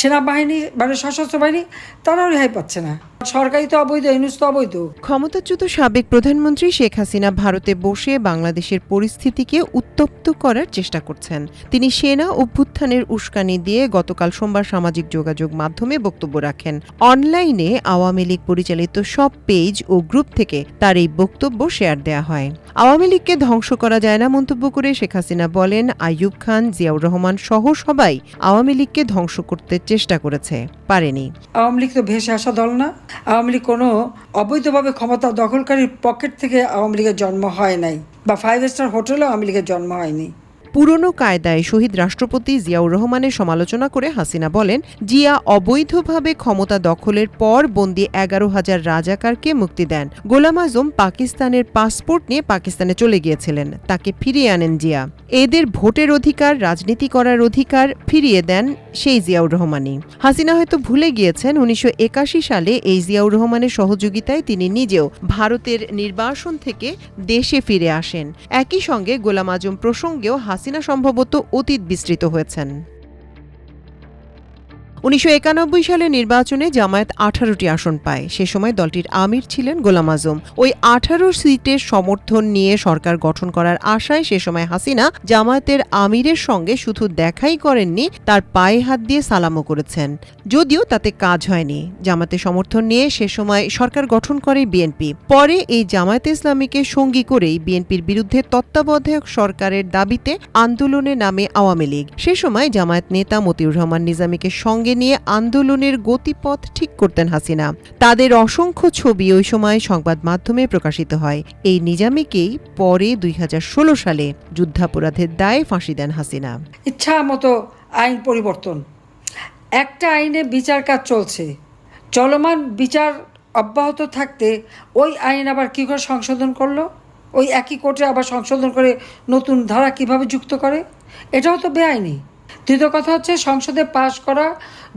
সেনাবাহিনী মানে সশস্ত্র বাহিনী তারাও রেহাই পাচ্ছে না। সরকারি তো অবৈধ ইনুস তো অবৈধ। ক্ষমতাচ্যুত সাবেক প্রধানমন্ত্রী শেখ হাসিনা ভারতে বসে বাংলাদেশের পরিস্থিতিকে উত্তপ্ত করার চেষ্টা করছেন। তিনি সেনা অভ্যুত্থানের উস্কানি দিয়ে গতকাল সোমবার সামাজিক যোগাযোগ মাধ্যমে বক্তব্য রাখেন। অনলাইনে আওয়ামী লীগ পরিচালিত সব পেজ ও গ্রুপ থেকে তার এই বক্তব্য শেয়ার দেয়া হয়। আওয়ামী লীগকে ধ্বংস করা যায় না মন্তব্য করে শেখ হাসিনা বলেন আইয়ুব খান জিয়াউর রহমান সহ সবাই আওয়ামী লীগকে ধ্বংস করতে চেষ্টা করেছে। পারেনি। আওয়ামী লীগ তো ভেসে আসা দল না। আওয়ামী লীগ কোনো অবৈধভাবে ক্ষমতা দখলকারীর পকেট থেকে আওয়ামী লীগের জন্ম হয় নাই বা ফাইভ স্টার হোটেলেও আওয়ামী লীগের জন্ম হয়নি। পুরনো কায়দায় শহীদ রাষ্ট্রপতি জিয়াউর রহমানের সমালোচনা করে হাসিনা বলেন, জিয়া অবৈধভাবে ক্ষমতা দখলের পর বন্দি এগারো হাজার রাজাকারকে মুক্তি দেন। গোলাম আজম পাকিস্তানের পাসপোর্ট নিয়ে পাকিস্তানে চলে গিয়েছিলেন। তাকে ফিরিয়ে আনেন জিয়া। এদের ভোটের অধিকার, রাজনীতি করার অধিকার ফিরিয়ে দেন সেই জিয়াউর রহমানই। হাসিনা হয়তো ভুলে গিয়েছেন, উনিশশো একাশি সালে এই জিয়াউর রহমানের সহযোগিতায় তিনি নিজেও ভারতের নির্বাসন থেকে দেশে ফিরে আসেন। একই সঙ্গে গোলাম আজম প্রসঙ্গেও হাসিনা সম্ভবত অতীত বিস্তৃত হয়েছেন। উনিশশো সালে নির্বাচনে জামায়াত আঠারোটি আসন পায়। সে সময় দলটির আমির ছিলেন গোলাম আজম। ওই আঠারো সিটের সমর্থন নিয়ে সরকার গঠন করার আশায় সে সময় হাসিনা জামায়াতের আমিরের সঙ্গে শুধু দেখাই করেননি, তার পায়ে হাত দিয়ে সালামও করেছেন। যদিও তাতে কাজ হয়নি। জামাতের সমর্থন নিয়ে সে সময় সরকার গঠন করে বিএনপি। পরে এই জামায়াতে ইসলামীকে সঙ্গী করেই বিএনপির বিরুদ্ধে তত্ত্বাবধায়ক সরকারের দাবিতে আন্দোলনে নামে আওয়ামী লীগ। সে সময় জামায়াত নেতা মতিউর রহমান নিজামীকে সঙ্গে নিয়ে আন্দোলনের গতিপথ ঠিক করতেন হাসিনা। তাদের অসংখ্য ছবি ওই সময় সংবাদ মাধ্যমে প্রকাশিত হয়। এই নিজামীকেই পরে দুই হাজার ষোলো সালে যুদ্ধাপরাধের দায়ে ফাঁসি দেন হাসিনা। ইচ্ছা মতো আইন পরিবর্তন। একটা আইনে বিচার কাজ চলছে। চলমান বিচার অব্যাহত থাকতে ওই আইন আবার কী করে সংশোধন করল? ওই একই কোর্টে আবার সংশোধন করে নতুন ধারা কীভাবে যুক্ত করে? এটাও তো বেআইনি। দ্বিতীয় কথা হচ্ছে, সংসদে পাশ করা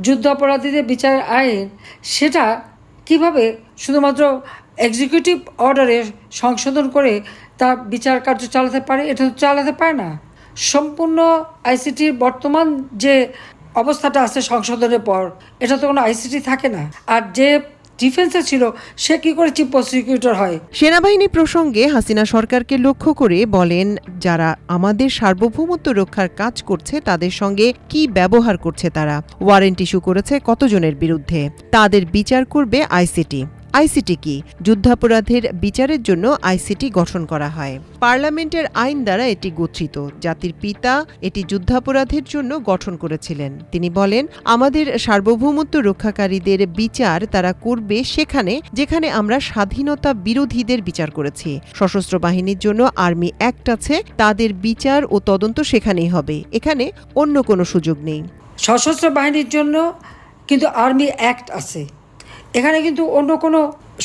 যুদ্ধ অপরাধীদের বিচারের আইন, সেটা কীভাবে শুধুমাত্র এক্সিকিউটিভ অর্ডারে সংশোধন করে তার বিচার কার্য চালাতে পারে, এটা তো চালাতে পারে না। সম্পূর্ণ আইসিটির বর্তমান যে অবস্থাটা আছে সংশোধনের পর, এটা তো কোনো আইসিটি থাকে না। আর যে ডিফেন্সে ছিল, সে কি করে চিফ প্রসিকিউটর হয়? সেনাবাহিনী প্রসঙ্গে হাসিনা সরকারকে লক্ষ্য করে বলেন, যারা আমাদের সার্বভৌমত্ব রক্ষার কাজ করছে, তাদের সঙ্গে কি ব্যবহার করছে তারা? ওয়ারেন্ট ইস্যু করেছে কতজনের বিরুদ্ধে? তাদের বিচার করবে আইসিটি আইসিটি কি? যুদ্ধাপরাধের বিচারের জন্য আইসিটি গঠন করা হয়। পার্লামেন্টের আইন দ্বারা এটি গচ্ছিত জাতির পিতা এটি যুদ্ধাপরাধের জন্য গঠন করেছিলেন। তিনি বলেন, আমাদের সার্বভৌমত্ব রক্ষাকারীদের বিচার তারা করবে সেখানে যেখানে আমরা স্বাধীনতা বিরোধীদের বিচার করেছি। সশস্ত্র বাহিনীর জন্য আর্মি অ্যাক্ট আছে, তাদের বিচার ও তদন্ত সেখানেই হবে। এখানে অন্য কোনো সুযোগ নেই। সশস্ত্র বাহিনীর জন্য কিন্তু আর্মি অ্যাক্ট আছে। এখানে কিন্তু অন্য কোনো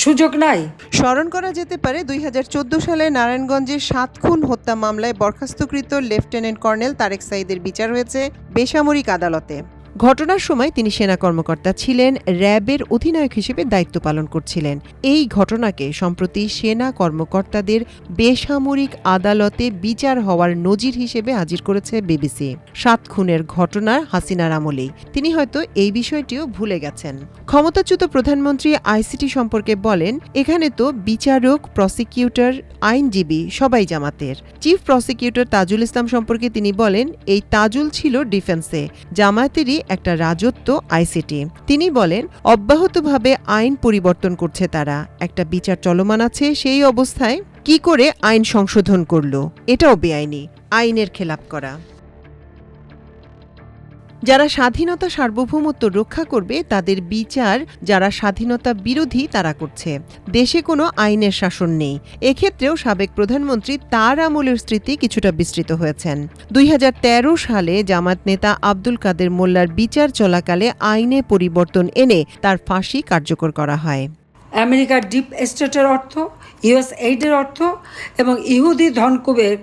সুযোগ নাই। স্মরণ করা যেতে পারে দুই হাজার চোদ্দ সালে নারায়ণগঞ্জে সাত খুন হত্যা মামলায় বরখাস্তকৃত লেফটেন্যান্ট কর্নেল তারেক সাইদের বিচার হয়েছে বেসামরিক আদালতে। ঘটনার সময় তিনি সেনা কর্মকর্তা ছিলেন, র্যাবের অধিনায়ক হিসেবে দায়িত্ব পালন করছিলেন। এই ঘটনাকে সম্প্রতি সেনা কর্মকর্তাদের বেসামরিক আদালতে বিচার হওয়ার নজির হিসেবে হাজির করেছে বিবিসি। সাত খুনের ঘটনার হাসিনার আমলেই তিনি হয়তো এই বিষয়টিও ভুলে গেছেন। ক্ষমতাচ্যুত প্রধানমন্ত্রী আইসিটি সম্পর্কে বলেন, এখানে তো বিচারক, প্রসিকিউটর, আইনজীবী সবাই জামাতের। চিফ প্রসিকিউটর তাজুল ইসলাম সম্পর্কে তিনি বলেন, এই তাজুল ছিল ডিফেন্সে। জামায়াতেরই একটা রাজত্ব আইসিটি। তিনি বলেন, অব্যাহতভাবে আইন পরিবর্তন করছে তারা। একটা বিচার চলমান আছে সেই অবস্থায়। কি করে আইন সংশোধন করল? এটাও বেআইনি। আইনের খেলাপ করা। যারা স্বাধীনতা সার্বভৌমত্ব রক্ষা করবে, তাদের বিচার যারা স্বাধীনতা বিরোধী, তারা করছে। দেশে কোনো আইনের শাসন নেই। এক্ষেত্রেও সাবেক প্রধানমন্ত্রী তার আমলের স্মৃতি কিছুটা বিস্তৃত হয়েছেন। দুই হাজার তেরো সালে জামাত নেতা আব্দুল কাদের মোল্লার বিচার চলাকালে আইনে পরিবর্তন এনে তার ফাঁসি কার্যকর করা হয়। আমেরিকার ডিপ এস্টেটের অর্থ, ইউএস এইডের অর্থ এবং ইহুদি ধনকুবের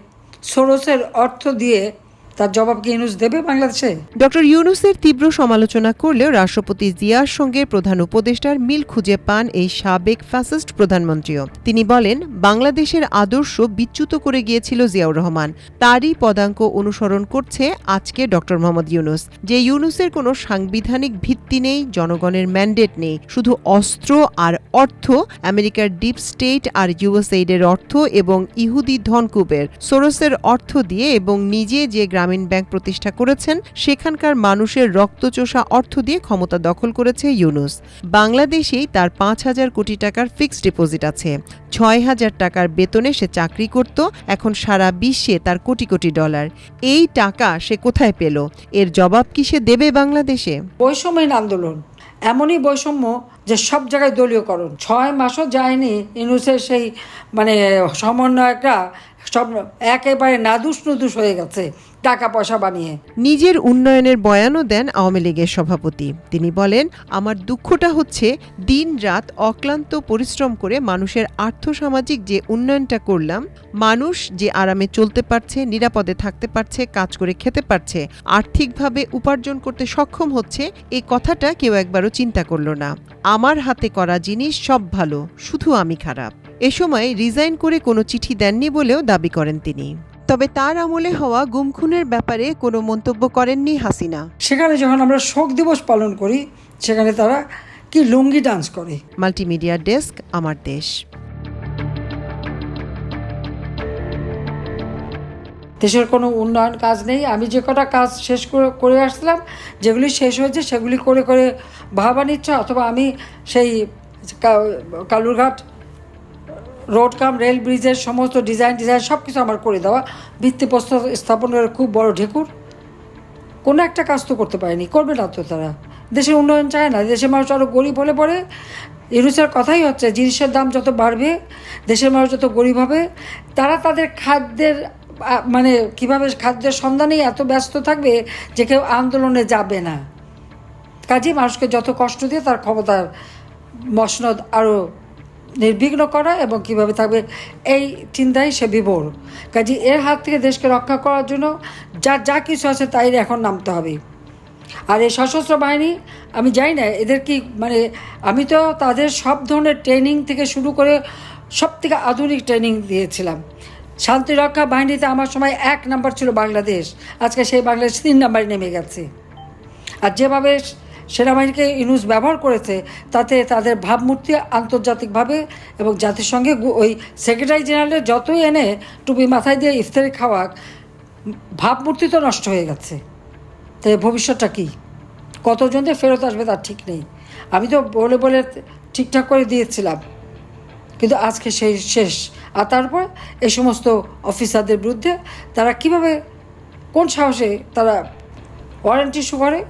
সোরসের অর্থ দিয়ে তার জবাব কি ইউনুস দেবে বাংলাদেশে? ডক্টর ইউনুসের তীব্র সমালোচনা করলেও রাষ্ট্রপতি জিয়ার সঙ্গে প্রধান উপদেষ্টার মিল খুঁজে পান এই সাবেক ফ্যাসিস্ট প্রধানমন্ত্রীও। তিনি বলেন, বাংলাদেশের আদর্শ বিচ্যুত করে গিয়েছিল জিয়াউর রহমান। তারই পদাঙ্ক অনুসরণ করছে আজকে ডক্টর মোহাম্মদ ইউনুস। যে ইউনুসের কোনো সাংবিধানিক ভিত্তি নেই, জনগণের ম্যান্ডেট নেই। শুধু অস্ত্র আর অর্থ, আমেরিকার ডিপ স্টেট আর ইউএসএইডের অর্থ এবং ইহুদি ধনকুবের। সোরসের অর্থ দিয়ে এবং নিজে যে গ্রামীণ ব্যাংক প্রতিষ্ঠা করেছেন, সেখানকার মানুষের রক্তচোষা অর্থ দিয়ে ক্ষমতা দখল করেছে ইউনুস। বাংলাদেশেই তার পাঁচ হাজার কোটি টাকার ফিক্সড ডিপোজিট আছে। ছয় হাজার টাকার বেতনে সে চাকরি করত, এখন সারা বিশ্বে তার কোটি কোটি ডলার। এই টাকা সে কোথায় পেল? এর জবাব কি সে দেবে বাংলাদেশে? বৈষম্যহীন আন্দোলন। এমনই বৈষম্য যে সব জায়গায় দলীয়করণ। ছয় মাসও যায়নি ইউনুসের সেই মানে সমন্বয়করা সব একেবারে নাদুস নুদুস হয়ে গেছে টাকা পয়সা বানিয়ে। নিজের উন্নয়নের বয়ানও দেন আওয়ামী লীগের সভাপতি। তিনি বলেন, আমার দুঃখটা হচ্ছে দিন রাত অক্লান্ত পরিশ্রম করে মানুষের আর্থসামাজিক যে উন্নয়নটা করলাম, মানুষ যে আরামে চলতে পারছে, নিরাপদে থাকতে পারছে, কাজ করে খেতে পারছে, আর্থিকভাবে উপার্জন করতে সক্ষম হচ্ছে এই কথাটা কেউ একবারও চিন্তা করল না। আমার হাতে করা জিনিস সব ভালো, শুধু আমি খারাপ। এ সময় রিজাইন করে কোনো চিঠি দেননি বলেও দাবি করেন তিনি। তবে তার আমলে হওয়া গুমখুনের ব্যাপারে কোনো মন্তব্য করেননি হাসিনা। সেখানে যখন আমরা শোক দিবস পালন করি সেখানে তারা কি লুঙ্গি ডান্স করে? মাল্টিমিডিয়া ডেস্ক আমার দেশ। দেশের কোনো উন্নয়ন কাজ নেই। আমি যে কটা কাজ শেষ করে করে আসলাম যেগুলি শেষ হয়েছে সেগুলি করে করে ভাবা নিচ্ছে অথবা আমি সেই কালুরঘাট রোড কাম রেল ব্রিজের সমস্ত ডিজাইন ডিজাইন সব কিছু আমার করে দেওয়া। ভিত্তিপ্রস্তর স্থাপন করে খুব বড় ঢেকুর। কোনো একটা কাজ তো করতে পারেনি, করবে না তো তারা। দেশের উন্নয়ন চায় না, দেশের মানুষ আরও গরিব হলে পরে। ইউনুসের কথাই হচ্ছে, জিনিসের দাম যত বাড়বে, দেশের মানুষ যত গরিব হবে, তারা তাদের খাদ্যের মানে কীভাবে খাদ্যের সন্ধানেই এত ব্যস্ত থাকবে যে কেউ আন্দোলনে যাবে না। কাজেই মানুষকে যত কষ্ট দিয়ে তার ক্ষমতার মসনদ আরও নির্বিঘ্ন করা এবং কীভাবে থাকবে, এই চিন্তায় সে বিভোর কাজে এর হাত থেকে দেশকে রক্ষা করার জন্য যা যা কিছু আছে তাই এখন নামতে হবে। আর এই সশস্ত্র বাহিনী, আমি জানি না, এদের কি মানে আমি তো তাদের সব ধরনের ট্রেনিং থেকে শুরু করে সব থেকে আধুনিক ট্রেনিং দিয়েছিলাম। শান্তিরক্ষা বাহিনীতে আমার সময় এক নাম্বার ছিল বাংলাদেশ। আজকে সেই বাংলাদেশ তিন নাম্বারে নেমে গেছে। আর যেভাবে সেনাবাহিনীকে ইউনুস ব্যবহার করেছে, তাতে তাদের ভাবমূর্তি আন্তর্জাতিকভাবে এবং জাতিসংঘে ওই সেক্রেটারি জেনারেলের যতই এনে টুপি মাথায় দিয়ে ইফতারি খাওয়াক, ভাবমূর্তি তো নষ্ট হয়ে গেছে। তাই ভবিষ্যৎটা কী? কতজন যে ফেরত আসবে তার ঠিক নেই। আমি তো বলে বলে ঠিকঠাক করে দিয়েছিলাম। কিন্তু আজকে সেই শেষ। আর তারপর এই সমস্ত অফিসারদের বিরুদ্ধে তারা কীভাবে, কোন সাহসে তারা ওয়ারেন্টি ইস্যু করে